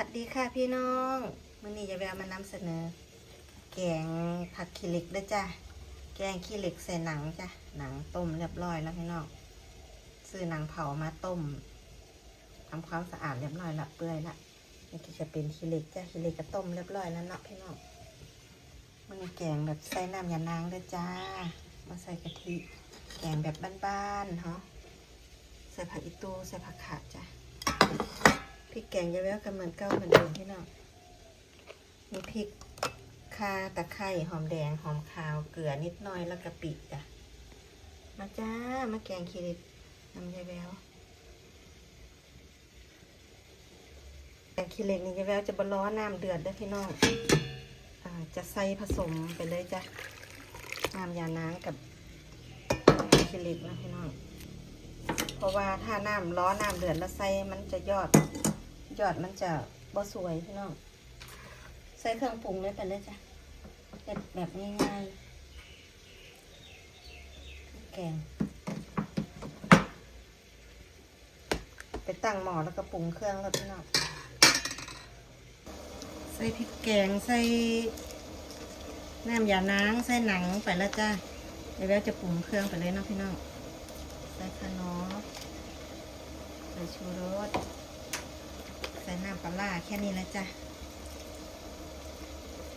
วัสดีค่ะพี่น้องมื่อนี้จะแววมานำเสนอ แกงผักขี้เหล็กด้วยจ้ะแกงขี้เหล็กใส่หนังจ้ะหนังต้มเรียบร้อยแล้วพี่น้องซื้อหนังเผามาต้มทำความสะอาดเรียบร้อยละเปื่อยละนี่ก็จะเป็นขี้เหล็กจ้ะขี้เหล็กก็ต้มเรียบร้อยแล้วเนาะพี่น้องมันแกงแบบใส่น้ำยานางด้วยจ้า มาใส่กะทิแกงแบบบ้านๆเนาะใส่ผักอีตูใส่ผักขาดจ้ะ พริกแกงยาแววกันเหมือนเก้าเหมือนเดิมพี่น้องมีพริกข่าตะไคร้หอมแดงหอมขาวเกลือนิดหน่อยแล้วกะปิจ้ะมาจ้ามาแกงคีริตน้ำยาแววแกงคีริตนี่ยาแววจะบล้อน้ำเดือดเด้พี่น้องอจะใส่ผสมไปเลยจ้ะน้ำยานางกับคีริตนะพี่น้องเพราะว่าถ้าน้ำร้อนน้ำเดือดแล้วใส่มันจะยอด ยอดมันจะบ่สวยพี่น้องใส่เครื่องปรุงเลยไปเลยจ้ะเด็ดแบบง่ายๆแกง ไปตั้งหม้อแล้วก็ปรุงเครื่องแล้วพี่น้องใส่พริกแกงใส่น้ำยานางใส่หนังไปแล้วจ้ะเดี๋ยวเราจะปรุงเครื่องไปเลยนะพี่น้องใส่ขนอใส่ชูรส ใส่น้ำปลาร้าแค่นี้แล้วจ้ะ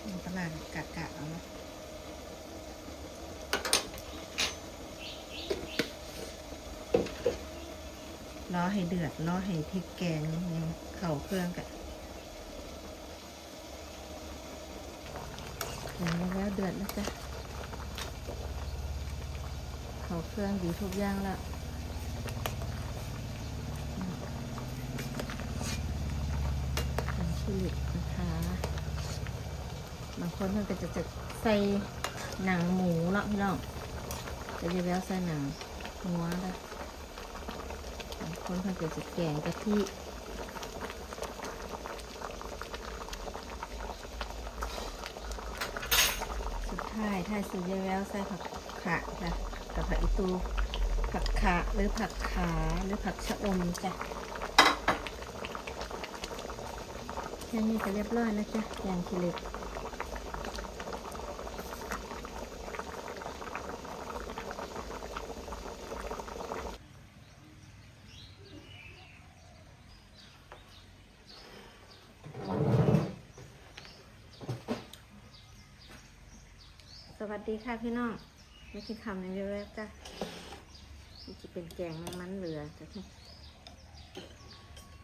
น้ำปลาร้ากะกะเอาเนะรอให้เดือดรอให้พริกแกงยังเข่าเครื่องกะเห็นแล้วเดือดแล้วจ้ะเข่าเครื่องดีทุกอย่างแล้ว ลิกนะคะบางคนมันก็จะจะใส่หนังหมูเนาะพี่น้องจะจะแล้วใส่หนังหัวละบางคนมันก็จะแกงกะทิสุดท้ายถ้าสีจะแล้วใส่ผักขาจ้ะกับผักอีตูผักขาหรือผักขาหรือผักชะอมจ้ะ แค่นี้ก็เรียบร้อยแล้วจ้ะแกงขี้เหล็กสวัสดีค่ะพี่น้องไม่คิดคำในเรื่องแรกจ้ะนี่จะเป็นแกงมันมันเหลือจ้ะ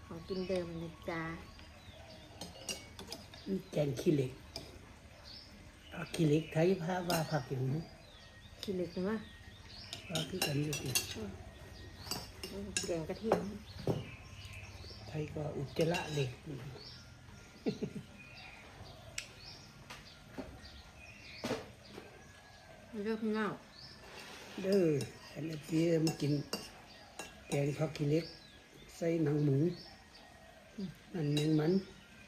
ของกินเดิมเลยจ้า แกงขี้เหล็กเอาขี้เหล็กไทยพาว่าผักอย่างนี้ขี้เหล็กหรือว่าว่าคือกันอยู่ที่แกงกะทิไทยก็อุจจาระเหล็กเลือกพี่น้องเด้ออันนี้ที่มากิน แกงผักขี้เหล็ก ใส่หนังหมูอันแมงมัน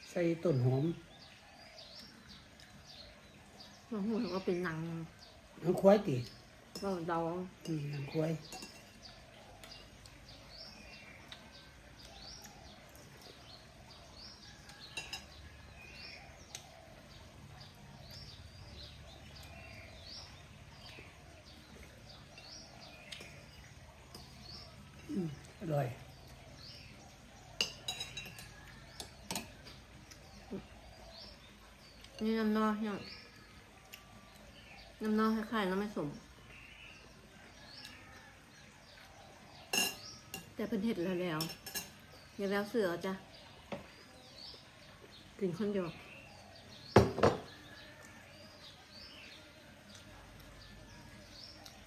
ใส่ต้นหอมเราหูว่าเป็นหนังหนังควายติเราเดาอืมหนังควายอืมอร่อย นี่น้ำนอกพี่น้องน้ำนอกคล้ายๆน้ำไม่สม แต่เพิ่นเห็ดแล้วแล้วอย่าแล้วเสือจ้ะกินคนเดียว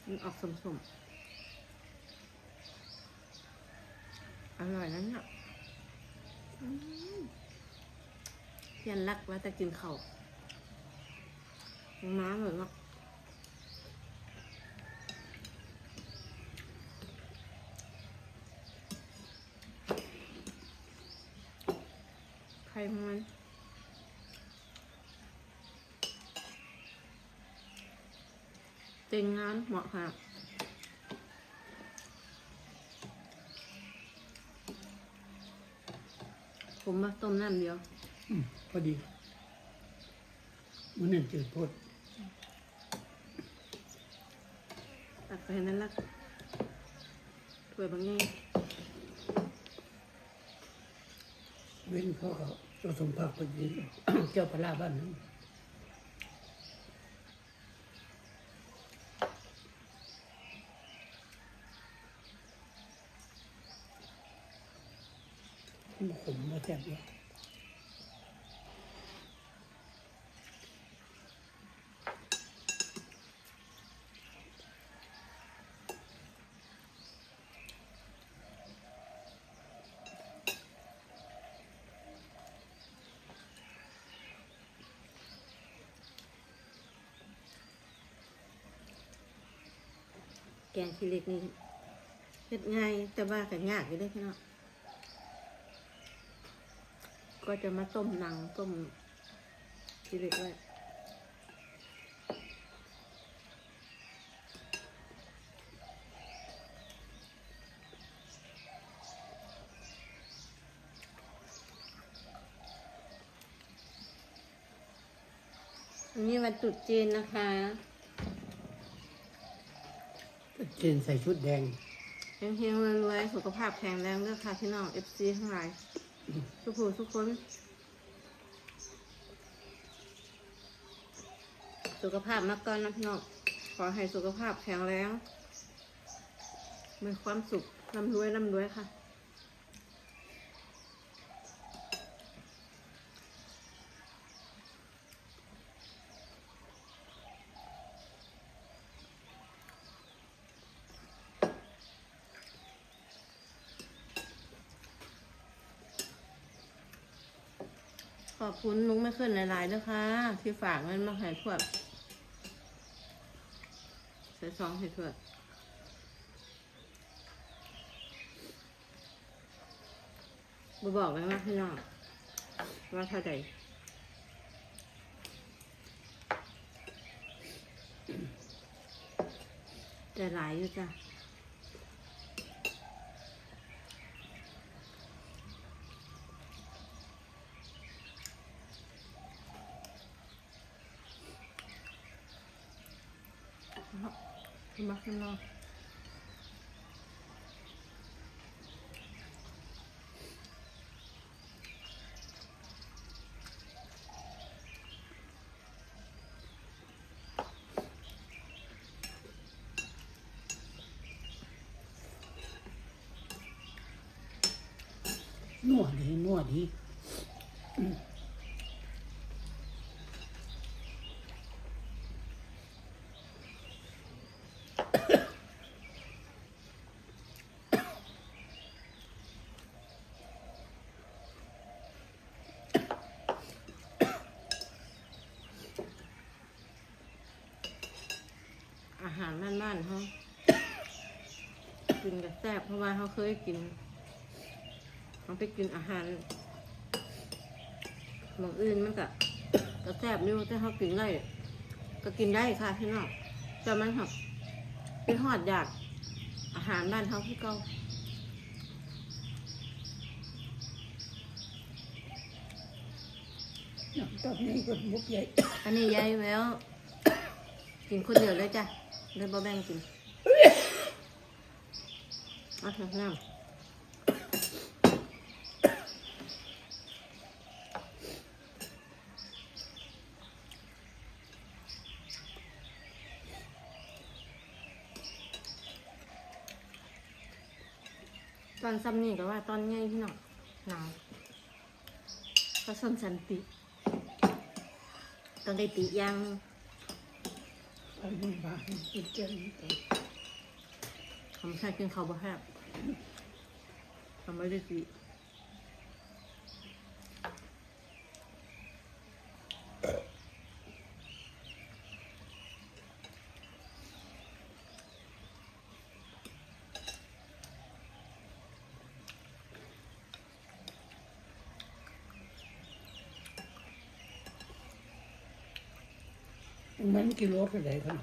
มันออกสมๆอร่อยนั้นเนี่ยเพียนรักว่าจะกินเขาว น้ำเหมือนเนาะใครของมันเต็งงานเหมาะค่ะผมมาต้มน้ำเดียวอืมพอดี มันเนั่นจืดพด ตัก ไปให้นั่นละถ้วยบางแง่เว้นพ่อเขาเจ้าสมภาพพอดีเจ้าพระลาบ้านนั้นมันขมมาแซ่บเลย งขี้เหล็กนี่เฮ็ดง่ายแต่ว่าก็ยากอยู่ด้อพี่น้องก็จะมาต้มหนังต้มขี้เหล็กไว้อันนี้วันตรุษจีนนะคะ เจนใส่ชุดแดงเฮงๆรวยๆสุขภาพแข็งแรงด้วยค่ะพี่น้อง FC ทั้งหลายทุกผู้ทุกคน สุขภาพมาก่อนนะพี่น้องขอให้สุขภาพแข็งแรงมีความสุขร่ำรวยร่ำรวยค่ะ อบคุณลุงไม่ขึ้นหลายๆด้วยค่ะที่ฝากเงินมาให้ทวดใส่ซองให้ทวดบบอกไว้ว่าพี่น้องว่าเท่าใดแต่หลายอยู่จ้ะ มาข้างนอกนวดดีนวดดีารบ้านๆเขากินกับแซ่บเพราะว่าเขาเคยกินเขาไปกินอาหารบางอื่นมันก็ก็แซ่บอยู่แต่เขากินได้ก็กินได้ค่ะพี่น้องแต่มันหักเป็นหอดอยากอาหารบ้านเขาที่เก่าตอนนี้ก็มุกใหญ่ อันนี้ยายแววกินคนเดียวเลยจ้ะ เลยบ่แบ่งกินเอาเถอะน้ำตอนซ้ำนี่ก็ว่าตอนใหญ่พี่น้องหนาวก็สนสันติต้องได้ติยัง ไปนี่บ้านกินเจนไปทำใช่กินข้าวบะแฮบทำไม่ได้สิ มันกิโลเท่าไหร่ครั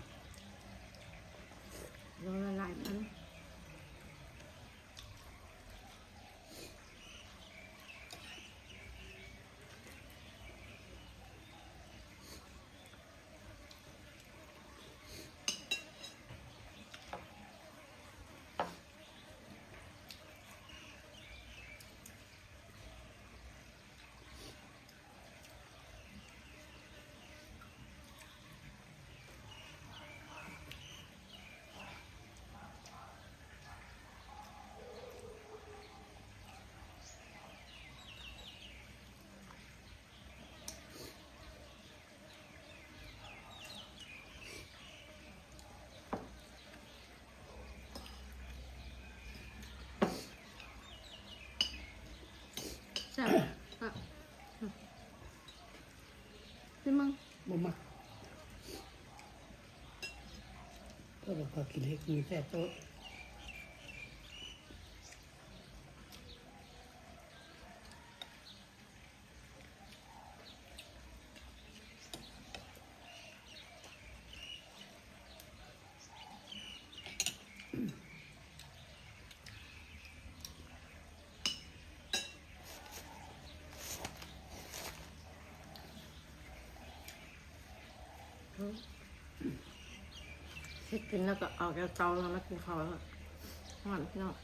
ते मग मम्मा तो बघा किल्हे तुमच्या तो กินแล้วก็ออกจากเตาแล้วมากินข้าวแล้วหวานพี่น้อง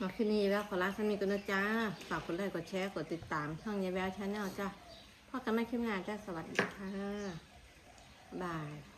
มาคืนนี้แล้วขอลาสามีกันนะจ้า ฝากกดไลค์กดแชร์กดติดตาม ช่องยายแววชาแนลจ้าพ่อกันไม่คลิปงานจ้า สวัสดีค่ะ บาย